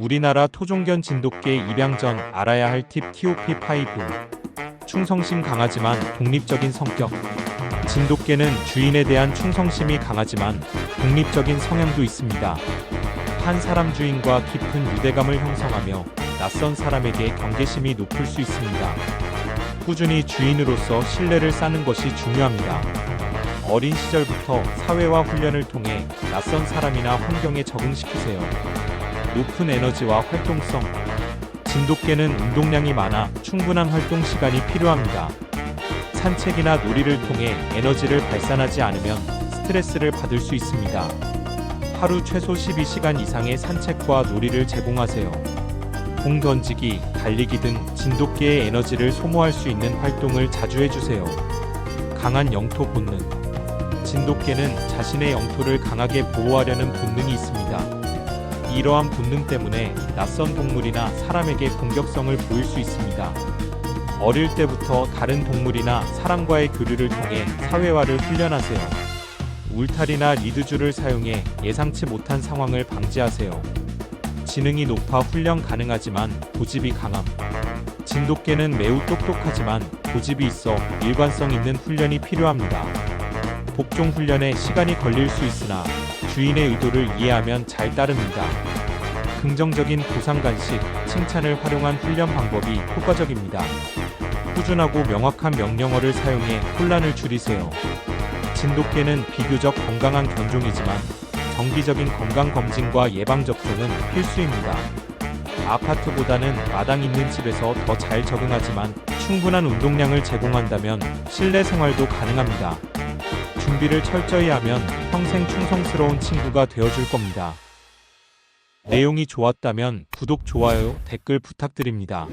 우리나라 토종견 진돗개 입양 전 알아야 할 팁 TOP5 충성심 강하지만 독립적인 성격 진돗개는 주인에 대한 충성심이 강하지만 독립적인 성향도 있습니다. 한 사람 주인과 깊은 유대감을 형성하며 낯선 사람에게 경계심이 높을 수 있습니다. 꾸준히 주인으로서 신뢰를 쌓는 것이 중요합니다. 어린 시절부터 사회화 훈련을 통해 낯선 사람이나 환경에 적응시키세요. 높은 에너지와 활동성. 진돗개는 운동량이 많아 충분한 활동 시간이 필요합니다. 산책이나 놀이를 통해 에너지를 발산하지 않으면 스트레스를 받을 수 있습니다. 하루 최소 12시간 이상의 산책과 놀이를 제공하세요. 공 던지기, 달리기 등 진돗개의 에너지를 소모할 수 있는 활동을 자주 해주세요. 강한 영토 본능. 진돗개는 자신의 영토를 강하게 보호하려는 본능이 있습니다. 이러한 본능 때문에 낯선 동물이나 사람에게 공격성을 보일 수 있습니다. 어릴 때부터 다른 동물이나 사람과의 교류를 통해 사회화를 훈련하세요. 울타리나 리드줄을 사용해 예상치 못한 상황을 방지하세요. 지능이 높아 훈련 가능하지만 고집이 강함. 진돗개는 매우 똑똑하지만 고집이 있어 일관성 있는 훈련이 필요합니다. 복종 훈련에 시간이 걸릴 수 있으나 주인의 의도를 이해하면 잘 따릅니다. 긍정적인 보상 간식, 칭찬을 활용한 훈련 방법이 효과적입니다. 꾸준하고 명확한 명령어를 사용해 혼란을 줄이세요. 진돗개는 비교적 건강한 견종이지만 정기적인 건강 검진과 예방 접종은 필수입니다. 아파트보다는 마당 있는 집에서 더 잘 적응하지만 충분한 운동량을 제공한다면 실내 생활도 가능합니다. 준비를 철저히 하면 평생 충성스러운 친구가 되어줄 겁니다. 내용이 좋았다면 구독, 좋아요, 댓글 부탁드립니다.